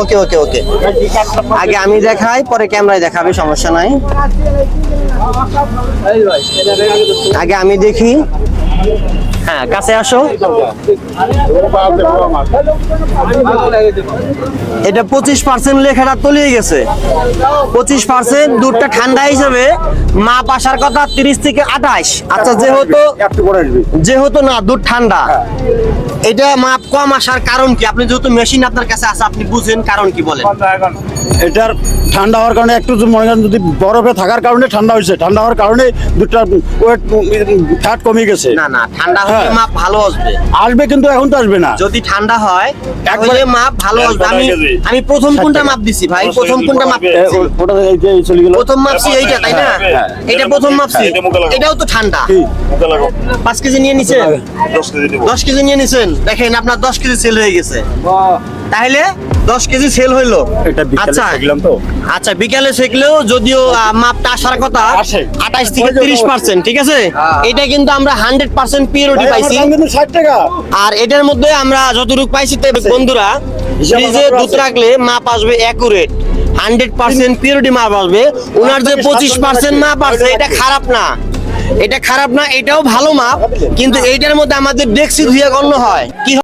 ওকে ওকে ওকে আগে আমি দেখাই পরে ক্যামেরায় দেখাবে সমস্যা নাই। আগে আমি দেখি। হ্যাঁ কাছে আসো। এটা পঁচিশ পার্সেন্ট লেখাটা তলিয়ে গেছে। পঁচিশ পার্সেন্ট দুধটা ঠান্ডা হিসেবে মাপ আসার কথা তিরিশ থেকে আঠাশ। আচ্ছা যেহেতু যেহেতু না দুধ ঠান্ডা। এটা মাপ কম আসার কারণ কি? আপনি যেহেতু মেশিন আপনার কাছে আছে আপনি বুঝেন কারণ কি বলেন। এটার ঠান্ডা হওয়ার কারণে একটু মনে করেন যদি বরফে থাকার কারণে ঠান্ডা হয়েছে ঠান্ডা হওয়ার কারণে দুধটা ওয়েট ফ্যাট কমে গেছে। না না ঠান্ডা হ্যাঁ। মাপ ভালো আসবে। আসবে কিন্তু এখন তো আসবে না। যদি ঠান্ডা হয় তাহলে একবারে- মাপ ভালো আসবে। আমি আমি প্রথম কোনটা মাপ দিছি ভাই? প্রথম কোনটা মাপ দিছি? ওটা এই যে চলে গেল। প্রথম মাপছি এইটা তাই না? হ্যাঁ। এটা প্রথম মাপছি। এটাও তো ঠান্ডা। পাঁচ কেজি নিয়ে নিছেন? দশ কেজি দশ কেজি নিয়ে নিছেন? দেখেন আপনার দশ কেজি সেল হয়ে গেছে। তাহলে দশ কেজি সেল হইল। এটা বিকালে আচ্ছা। আচ্ছা বিকালে শিখলেও যদিও মাপটা আসার কথা। আঠাশ থেকে তিরিশ পার্সেন্ট ঠিক আছে? এটা কিন্তু আমরা হান্ড্রেড পার্সেন্ট পিওরিটি পাইছি। আর এটার মধ্যে আমরা যতটুকু পাইছি তো বন্ধুরা ফ্রিজে দুধ রাখলে মাপ আসবে অ্যাকুরেট হান্ড্রেড পার্সেন্ট পিওরিটি মাপ আসবে। ওনার যে পঁচিশ পার্সেন্ট মাপ আসছে এটা খারাপ না। এটা খারাপ না এটাও ভালো মাপ। কিন্তু এইটার মধ্যে আমাদের ডেক্সি ধুয়ে গণ্য হয়। কি